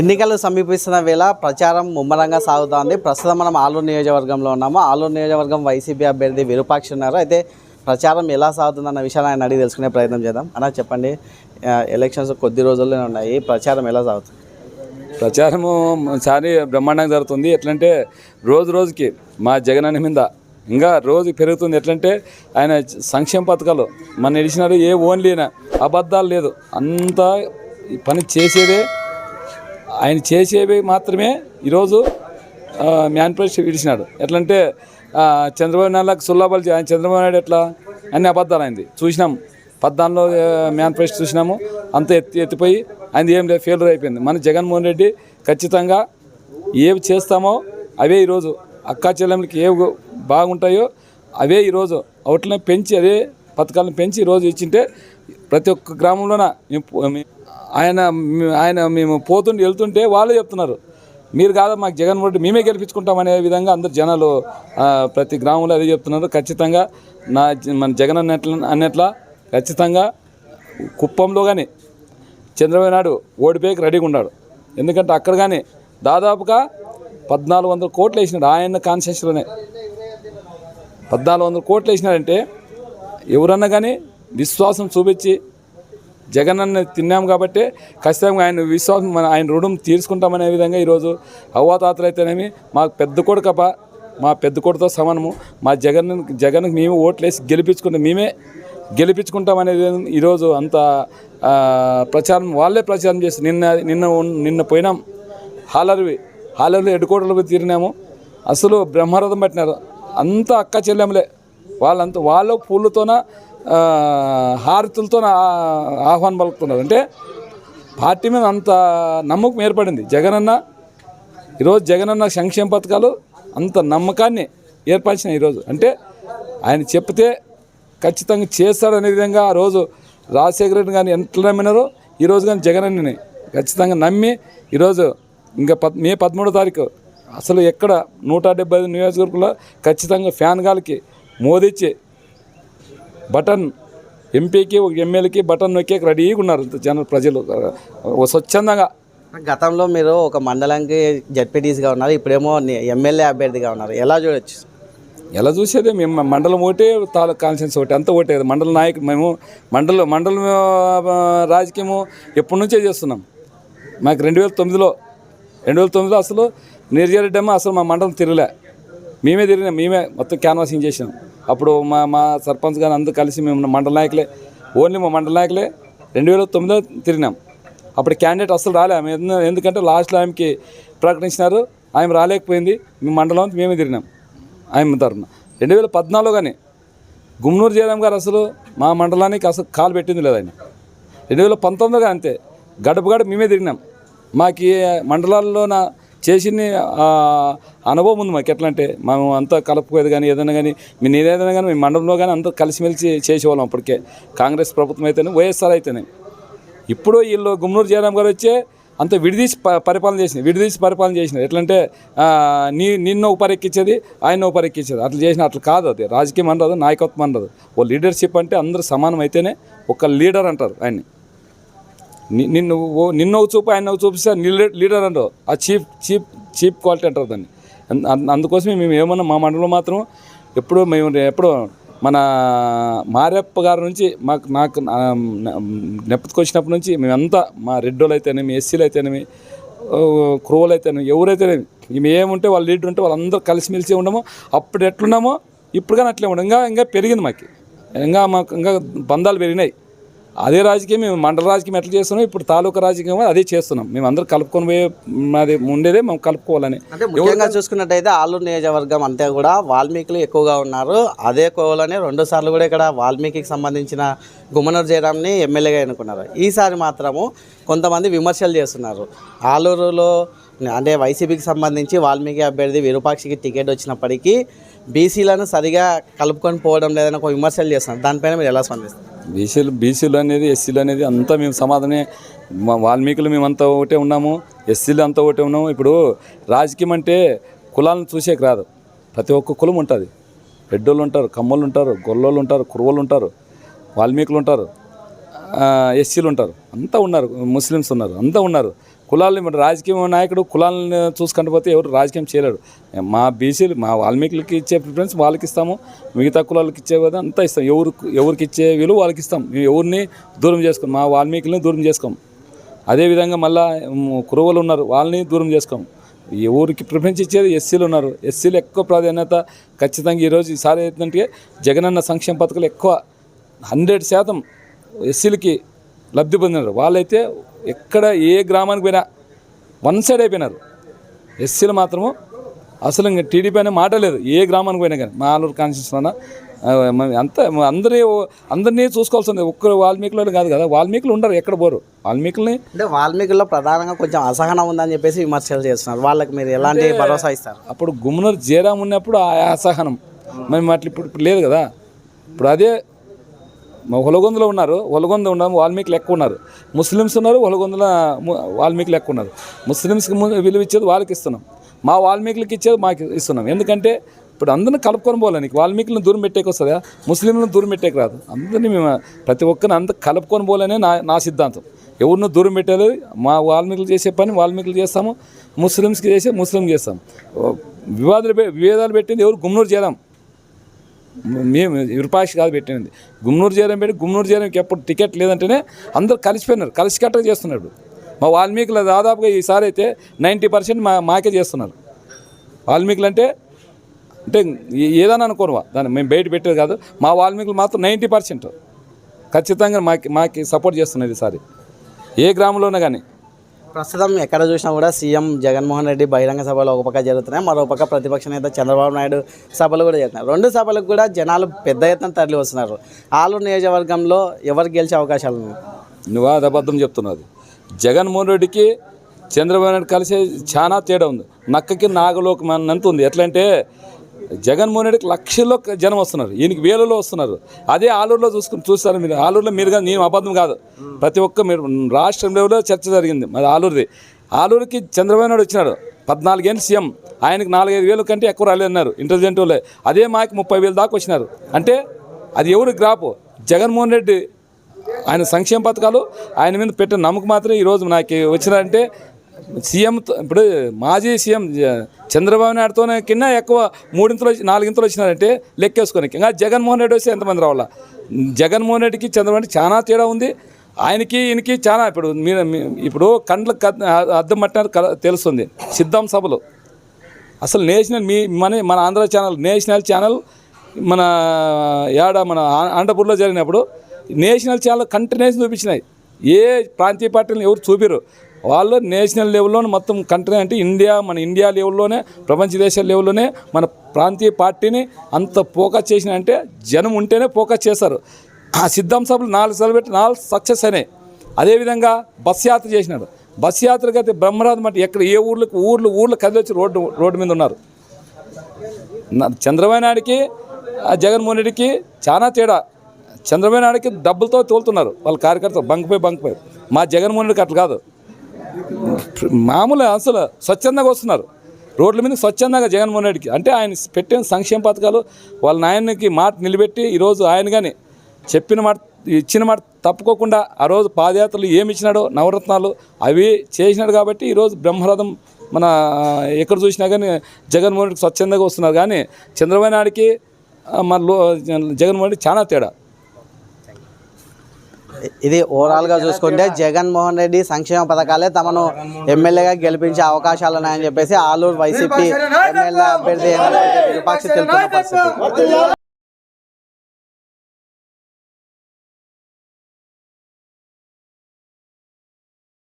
ఎన్నికలు సమీపిస్తున్న వేళ ప్రచారం ముమ్మరంగా సాగుతోంది. ప్రస్తుతం మనం ఆలూరు నియోజకవర్గంలో ఉన్నాము. ఆలూరు నియోజకవర్గం వైసీపీ అభ్యర్థి విరూపాక్షి ఉన్నారు. అయితే ప్రచారం ఎలా సాగుతుందన్న విషయాన్ని ఆయన అడిగి తెలుసుకునే ప్రయత్నం చేద్దాం. అన్న చెప్పండి. ఎలక్షన్స్ కొద్ది రోజుల్లోనే ఉన్నాయి. ప్రచారం ఎలా సాగుతుంది? ప్రచారము చాలా బ్రహ్మాండంగా జరుగుతుంది. ఎట్లంటే రోజు రోజుకి మా జగన్ మీద ఇంకా రోజు పెరుగుతుంది. ఎట్లంటే ఆయన సంక్షేమ పథకాలు మన ఇచ్చినారు. ఏ ఓన్లీనా అబద్ధాలు లేదు. అంతా పని చేసేదే ఆయన చేసేవి మాత్రమే ఈరోజు మ్యానిఫెస్టో విడిచినాడు ఎట్లంటే చంద్రబాబు నాయుడులకు సుల్లాబాలు ఆయన చంద్రబాబు నాయుడు ఎట్లా? అన్ని అబద్ధాలు అయింది చూసినాం. పద్నాలుగులో మ్యానిఫెస్టో చూసినాము. అంత ఎత్తి ఎత్తిపోయి ఆయన ఏం లేదు ఫెయిల్యూర్ అయిపోయింది. మన జగన్మోహన్ రెడ్డి ఖచ్చితంగా ఏవి చేస్తామో అవే ఈరోజు అక్కా చెల్లెమ్మలకి ఏవి బాగుంటాయో అవే ఈరోజు అవుట్లని పెంచి అదే పథకాలను పెంచి ఈరోజు ఇచ్చింటే ప్రతి ఒక్క గ్రామంలోన ఆయన ఆయన మేము పోతుంటే వెళ్తుంటే వాళ్ళే చెప్తున్నారు. మీరు కాదు మాకు జగన్ రెడ్డి మేమే గెలిపించుకుంటామనే విధంగా అందరు జనాలు ప్రతి గ్రామంలో అదే చెప్తున్నారు. ఖచ్చితంగా నా మన జగన్ అన్నట్ల అన్నట్ల ఖచ్చితంగా కుప్పంలో కానీ చంద్రబాబు నాయుడు ఓడిపోయి రెడీగా ఉన్నాడు. ఎందుకంటే అక్కడ కానీ దాదాపుగా పద్నాలుగు వందల కోట్లు వేసినాడు ఆయన కాన్స్టిట్యూన్సీలోనే. పద్నాలుగు వందల కోట్లు వేసినాడంటే ఎవరన్నా కానీ విశ్వాసం చూపించి జగన్ అన్న తిన్నాం కాబట్టి ఖచ్చితంగా ఆయన విశ్వాసం మన ఆయన రుణం తీర్చుకుంటామనే విధంగా ఈరోజు అవ్వాతాతలు అయితేనేమి మాకు పెద్ద కొడుకప మా పెద్ద కొడుతో సమానము. మా జగన్ జగన్కి మేమే ఓట్లేసి గెలిపించుకుంటాం మేమే గెలిపించుకుంటామనేది ఈరోజు అంత ప్రచారం వాళ్ళే ప్రచారం చేసి నిన్న నిన్న నిన్న పోయినాం. హాలర్వి హాలర్వి ఎడ్డుకోటలకు తీరినాము. అసలు బ్రహ్మరథం పట్టినారు. అంతా అక్క చెల్లెములే. వాళ్ళంతా వాళ్ళ పూలతోన హారతులతో ఆహ్వానం పలుకుతున్నారు. అంటే పార్టీ మీద అంత నమ్మకం ఏర్పడింది. జగనన్న ఈరోజు జగనన్న సంక్షేమ పథకాలు అంత నమ్మకాన్ని ఏర్పరిచినాయి ఈరోజు. అంటే ఆయన చెప్తే ఖచ్చితంగా చేస్తాడనే విధంగా ఆ రోజు రాజశేఖర రెడ్డి కానీ ఎంత నమ్మినారో ఈరోజు కానీ జగనన్నని ఖచ్చితంగా నమ్మి ఈరోజు ఇంకా పద్ మే పదమూడో తారీఖు అసలు ఎక్కడ నూట డెబ్బై ఐదు నియోజకవర్గంలో ఖచ్చితంగా ఫ్యాన్ గాలికి మోదిచ్చి బటన్ ఎంపీకి ఒక ఎమ్మెల్యేకి బటన్ నొక్కే రెడీగా ఉన్నారు జన ప్రజలు. స్వచ్ఛందంగా. గతంలో మీరు ఒక మండలానికి జడ్పీటీసీగా ఉన్నారు ఇప్పుడేమో ఎమ్మెల్యే అభ్యర్థిగా ఉన్నారు. ఎలా చూడొచ్చు? ఎలా చూసేదే? మేము మండలం ఒకటే తాలూకు కాన్ఫరెన్స్ ఒకటి అంతా ఒకటే మండల నాయకుడు మేము మండల మండలం రాజకీయము ఎప్పటి నుంచే చేస్తున్నాం. మాకు రెండు వేల తొమ్మిదిలో రెండు వేల తొమ్మిదిలో అసలు నిర్జరెడ్డి అమ్మ అసలు మా మండలం తిరగలే. మేమే తిరిగినాం మేమే మొత్తం క్యాన్వాసింగ్ చేసినాం. అప్పుడు మా మా సర్పంచ్ గారు అందరూ కలిసి మేము మండల నాయకులే ఓన్లీ మా మండల నాయకులే రెండు వేల తొమ్మిదిలో తిరిగినాం. అప్పుడు క్యాండిడేట్ అసలు రాలే ఆమె ఎందుకంటే లాస్ట్లో ఆమెకి ప్రకటించినారు ఆమె రాలేకపోయింది మీ మండలం మేమే తిరిగినాం ఆమె తరఫున రెండు వేల పద్నాలుగులో కానీ గుమ్నూరు జయరాం గారు అసలు మా మండలానికి అసలు కాలు పెట్టింది లేదు ఆయన. రెండు వేల పంతొమ్మిదిగా అంతే గడప గడప మేమే తిరిగినాం. మాకు మండలాల్లోన మండలాల్లో నా చేసిన ఆ, అనుభవం ఉంది మాకు. ఎట్లా అంటే మేము అంతా కలుపుకోదు కానీ ఏదైనా కానీ మేము ఏదైనా కానీ మేము మండలంలో కానీ అంతా కలిసిమెలిసి చేసేవాళ్ళం అప్పటికే. కాంగ్రెస్ ప్రభుత్వం అయితేనే వైఎస్ఆర్ అయితేనే. ఇప్పుడు వీళ్ళు గుమ్మూరు జయరాం గారు వచ్చే అంత విడిదీసి ప పరిపాలన చేసిన విడిదీసి పరిపాలన చేసిన ఎట్లంటే నీ నిన్న ఒక ఆయన ఒక పరెక్కించేది అట్లా చేసిన అట్లా కాదు అది. రాజకీయం అనరాదు నాయకత్వం అనరాదు. ఓ లీడర్షిప్ అంటే అందరూ సమానం అయితేనే ఒక లీడర్ అంటారు ఆయన్ని. నిన్ను ఓ నిన్న ఒక చూపు ఆయన ఒక చూపిస్తే లీడర్ లీడర్ అంటారు ఆ చీప్ చీప్ చీప్ క్వాలిటీ అంటారు దాన్ని. అందుకోసమే మేము ఏమన్నా మా మండలంలో మాత్రం ఎప్పుడు మేము ఎప్పుడు మన మారెప్ప గారి నుంచి మాకు నాకు నెప్పతికొచ్చినప్పటి నుంచి మేమంతా మా రెడ్డోళ్ళు అయితేనేమి ఎస్సీలు అయితేనేమి క్రూవలు అయితేనేమి ఎవరైతేనేమి మేము ఏముంటే వాళ్ళు లీడర్ ఉంటే వాళ్ళందరూ కలిసిమెలిసి ఉండము. అప్పుడు ఎట్లున్నామో ఇప్పుడు కానీ అట్లే ఉండము ఇంకా ఇంకా పెరిగింది మాకు. ఇంకా మాకు ఇంకా బంధాలు పెరిగినాయి. అదే రాజకీయం మేము మండల రాజకీయం ఎట్లా చేస్తున్నాం ఇప్పుడు తాలూకా రాజకీయం అదే చేస్తున్నాం. మేము అందరూ కలుపుకొని పోయే మాది ఉండేదే మేము కలుపుకోవాలని. అంటే ముఖ్యంగా చూసుకున్నట్టయితే ఆలూరు నియోజకవర్గం అంతా కూడా వాల్మీకులు ఎక్కువగా ఉన్నారు. అదే కోవలోనే రెండు సార్లు కూడా ఇక్కడ వాల్మీకి సంబంధించిన గుమ్మనూరు జయరాంని ఎమ్మెల్యేగా ఎన్నుకున్నారు. ఈసారి మాత్రము కొంతమంది విమర్శలు చేస్తున్నారు. ఆలూరులో అంటే వైసీపీకి సంబంధించి వాల్మీకి అభ్యర్థి విరూపాక్షికి టికెట్ వచ్చినప్పటికీ బీసీలను సరిగా కలుపుకొని పోవడం లేదని ఒక విమర్శలు చేస్తున్నారు. దానిపైన మీరు ఎలా స్పందిస్తారు? బీసీలు బీసీలు అనేది ఎస్సీలు అనేది అంతా మేము సమాధానమే వాల్మీకులు మేమంతా ఒకటే ఉన్నాము ఎస్సీలు అంతా ఒకటే ఉన్నాము. ఇప్పుడు రాజకీయం అంటే కులాలను చూసేకి రాదు. ప్రతి ఒక్క కులం ఉంటుంది. రెడ్డోళ్ళు ఉంటారు కమ్మోళ్ళు ఉంటారు గొల్లోళ్ళు ఉంటారు కురువలు ఉంటారు వాల్మీకులు ఉంటారు ఎస్సీలు ఉంటారు. అంతా ఉన్నారు ముస్లిమ్స్ ఉన్నారు అంతా ఉన్నారు. కులాలని మన రాజకీయ నాయకుడు కులాలను చూసుకుంటూ పోతే ఎవరు రాజకీయం చేయలేడు. మా బీసీలు మా వాల్మీకులకి ఇచ్చే ప్రిఫరెన్స్ వాళ్ళకి ఇస్తాము. మిగతా కులాలకి ఇచ్చే కదా అంతా ఇస్తాం. ఎవరు ఎవరికి ఇచ్చే విలువ వాళ్ళకి ఇస్తాం. మేము ఎవరిని దూరం చేసుకోం మా వాల్మీకులని దూరం చేసుకోం అదేవిధంగా మళ్ళా మ్, ఉన్నారు. వాళ్ళని దూరం చేసుకోం ఎవరికి ప్రిఫరెన్స్ ఇచ్చేది ఎస్సీలు ఉన్నారు. ఎస్సీలు ఎక్కువ ప్రాధాన్యత ఖచ్చితంగా ఈరోజు ఈసారి ఏంటంటే జగనన్న సంక్షేమ పథకాలు ఎక్కువ హండ్రెడ్ శాతం ఎస్సీలకి లబ్ధి పొందినారు. వాళ్ళైతే ఎక్కడ ఏ గ్రామానికి పోయినా వన్ సైడ్ అయిపోయినారు. ఎస్సీలు మాత్రము అసలు ఇంకా టీడీపీ అనే మాట లేదు. ఏ గ్రామానికి పోయినా కానీ మా ఆలూరు కాన్స్టిట్యూన్స్లోన అంత అందరి అందరినీ చూసుకోవాల్సింది. ఒక్కరు వాల్మీకులు కాదు కదా వాల్మీకులు ఉండరు ఎక్కడ పోరు. వాల్మీకుల్ని అంటే వాల్మీకుల్లో ప్రధానంగా కొంచెం అసహనం ఉందని చెప్పేసి విమర్శలు చేస్తున్నారు. వాళ్ళకి మీరు ఎలాంటి భరోసా ఇస్తారు? అప్పుడు గుమ్మనూరు జయరాం ఉన్నప్పుడు ఆ అసహనం. మేము అట్లా ఇప్పుడు ఇప్పుడు లేదు కదా. ఇప్పుడు అదే మా ఉన్నారు. హొలగొంద ఉన్నాము వాల్మీకి లెక్క ఉన్నారు. ముస్లిమ్స్ ఉన్నారు హొలగొందల వాల్మీకి లెక్క ఉన్నారు. ముస్లిమ్స్కి విలువ ఇచ్చేది వాళ్ళకి ఇస్తున్నాం. మా వాల్మీకులకి ఇచ్చేది మాకు ఇస్తున్నాం. ఎందుకంటే ఇప్పుడు అందరిని కలుపుకొని పోవాలి నీకు. వాల్మీకులను దూరం పెట్టేకి వస్తుందా? ముస్లింలను దూరం పెట్టేకి రాదు. అందరినీ మేము ప్రతి ఒక్కరిని అంత కలుపుకొని పోలేనే నా నా సిద్ధాంతం. ఎవరినో దూరం పెట్టాలి? మా వాల్మీకులు చేసే పని వాల్మీకులు చేస్తాము. ముస్లిమ్స్కి చేసే ముస్లిం చేస్తాం. వివాదాలు పె- పెట్టింది ఎవరు? గుమ్నూరు చేద్దాం మేము విరూపాక్ష కాదు పెట్టినది. గుమ్నూరు చేరం పెట్టి గుమ్నూరు చేరంకి ఎప్పుడు టికెట్ లేదంటేనే అందరూ కలిసిపోయినారు కలిసికట్టుగా చేస్తున్నాడు. మా వాల్మీకులు దాదాపుగా ఈసారి అయితే నైంటీ పర్సెంట్ మా మాకే చేస్తున్నారు. వాల్మీకులు అంటే అంటే ఏదైనా అనుకోనువా దాన్ని మేము బయట పెట్టేది కాదు. మా వాల్మీకులు మాత్రం నైంటీ పర్సెంట్ ఖచ్చితంగా మాకి మాకి సపోర్ట్ చేస్తున్నది ఈసారి. ఏ గ్రామంలోనే కానీ. ప్రస్తుతం ఎక్కడ చూసినా కూడా సీఎం జగన్మోహన్ రెడ్డి బహిరంగ సభలు ఒక పక్క జరుగుతున్నాయి. మరోపక్క ప్రతిపక్ష నేత చంద్రబాబు నాయుడు సభలు కూడా జరుగుతున్నాయి రెండు సభలకు కూడా జనాలు పెద్ద ఎత్తున తరలి వస్తున్నారు. ఆలూరు నియోజకవర్గంలో ఎవరు గెలిచే అవకాశాలు ఉన్నాయి? నువ్వు అది అబద్ధం చెప్తున్నది జగన్మోహన్ రెడ్డికి చంద్రబాబు నాయుడు కలిసి చాలా తేడా ఉంది. నక్కకి నాగలోకం అన్నంత ఉంది. ఎట్లంటే జగన్మోహన్ రెడ్డికి లక్షల్లో జనం వస్తున్నారు. ఈయనకి వేలలో వస్తున్నారు. అదే ఆలూరులో చూసుకుని చూస్తారు మీరు. ఆలూరులో మీరు కానీ నేను అబద్ధం కాదు. ప్రతి ఒక్క మీరు రాష్ట్రం లెవెల్లో చర్చ జరిగింది. మరి ఆలూరుది. ఆలూరుకి చంద్రబాబు నాయుడు వచ్చినాడు. పద్నాలుగేళ్ళు సీఎం. ఆయనకి నాలుగైదు వేలు కంటే ఎక్కువ రాలేదన్నారు ఇంటెలిజెంట్ వాళ్ళే. అదే మాకు ముప్పై వేలు దాకా వచ్చినారు. అంటే అది ఎవరు గ్రాపు? జగన్మోహన్ రెడ్డి. ఆయన సంక్షేమ పథకాలు ఆయన మీద పెట్టిన నమ్మకం మాత్రం ఈరోజు నాకు వచ్చినారంటే సీఎంతో ఇప్పుడు మాజీ సీఎం చంద్రబాబు నాయుడుతోనే కింద ఎక్కువ మూడింతలు వచ్చి నాలుగింతలు వచ్చినారంటే లెక్కేసుకొని ఇంకా జగన్మోహన్ రెడ్డి వస్తే ఎంతమంది రావాలా? జగన్మోహన్ రెడ్డికి చంద్రబాబు చాలా తేడా ఉంది. ఆయనకి ఈయనకి చాలా ఇప్పుడు మీరు మీ- ఇప్పుడు కండ్లకు అద్దం పట్టినారు తెలుస్తుంది. సిద్ధం సభలు. అసలు నేషనల్ మీ మన మన ఆంధ్ర ఛానల్ నేషనల్ ఛానల్ మన యాడ మన ఆ- ఆంధ్రపూర్లో జరిగినప్పుడు నేషనల్ ఛానల్ కంటిన్యూస్ చూపించినాయి. ఏ ప్రాంతీయ పార్టీలను ఎవరు చూపిరు వాళ్ళు నేషనల్ లెవెల్లోనే మొత్తం కంట్రీ అంటే ఇండియా మన ఇండియా లెవెల్లోనే ప్రపంచ దేశాల లెవెల్లోనే మన ప్రాంతీయ పార్టీని అంత ఫోకస్ చేసిన అంటే జనం ఉంటేనే ఫోకస్ చేశారు. ఆ సిద్ధం సభలు నాలుగు సార్లు పెట్టి నాలుగు సక్సెస్ అయినాయి. అదేవిధంగా బస్ యాత్ర చేసినాడు బస్ యాత్రకి అయితే బ్రహ్మరాజు మట్టి ఎక్కడ ఏ ఊర్లకు ఊర్లు ఊర్లు కదిలొచ్చి రోడ్డు రోడ్డు మీద ఉన్నారు. నా- చంద్రబాబు నాయుడికి ఆ జగన్మోహన్ రెడ్డికి చాలా తేడా. చంద్రబాబు నాయుడికి డబ్బులతో తోలుతున్నారు. వాళ్ళ కార్యకర్తలు బంక్పై బంక్పై మా జగన్మోహన్ రెడ్డికి అట్లా కాదు. మామూలు అసలు స్వచ్ఛందంగా వస్తున్నారు. రోడ్ల మీద స్వచ్ఛందంగా జగన్మోహన్ రెడ్డికి. అంటే ఆయన పెట్టిన సంక్షేమ పథకాలు వాళ్ళ నాయనకి మాట నిలబెట్టి ఈరోజు ఆయన కానీ చెప్పిన మాట ఇచ్చిన మాట తప్పుకోకుండా ఆ రోజు పాదయాత్రలు ఏమి ఇచ్చినాడో నవరత్నాలు అవి చేసినాడు కాబట్టి ఈరోజు బ్రహ్మరథం మన ఎక్కడ చూసినా కానీ జగన్మోహన్ రెడ్డికి స్వచ్ఛందంగా వస్తున్నారు. కానీ చంద్రబాబు నాయుడికి మన జగన్మోహన్ రెడ్డి చాలా తేడా. ఇది ఓవరాల్గా చూసుకుంటే జగన్మోహన్ రెడ్డి సంక్షేమ పథకాలే తమను ఎమ్మెల్యేగా గెలిపించే అవకాశాలు ఉన్నాయని చెప్పేసి ఆలూరు వైసీపీ ఎమ్మెల్యే అభ్యర్థి విపక్ష తెలుపుతున్న పరిస్థితి.